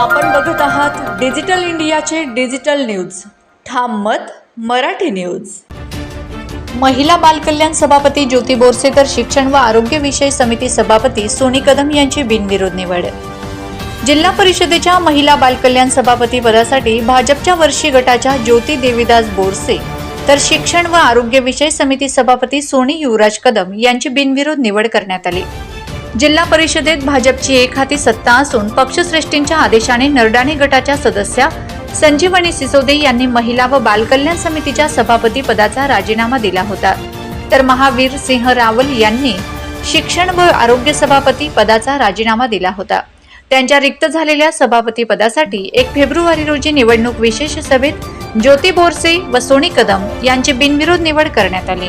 आपण बघत आहात डिजिटल इंडियाचे डिजिटल न्यूज. ठाम मत मराठी न्यूज. महिला बालकल्याण सभापती ज्योती बोरसे तर शिक्षण व आरोग्य विषय समिती सभापती सोनी कदम यांची बिनविरोध निवड. जिल्हा परिषदेच्या महिला बालकल्याण सभापती पदासाठी भाजपच्या वर्षी गटाच्या ज्योती देवीदास बोरसे तर शिक्षण व आरोग्य विषय समिती सभापती सोनी युवराज कदम यांची बिनविरोध निवड करण्यात आली. जिल्हा परिषदेत भाजपची एक हाती सत्ता असून पक्षश्रेष्ठींच्या आदेशाने नरडाणे गटाच्या सदस्या संजीवनी सिसोदे यांनी महिला व बालकल्याण समितीच्या सभापती पदाचा राजीनामा दिला होता. तर महावीर सिंह रावल यांनी शिक्षण व आरोग्य सभापती पदाचा राजीनामा दिला होता. त्यांच्या रिक्त झालेल्या सभापती पदासाठी एक फेब्रुवारी रोजी निवडणूक विशेष सभेत ज्योती बोरसे व सोनी कदम यांची बिनविरोध निवड करण्यात आली.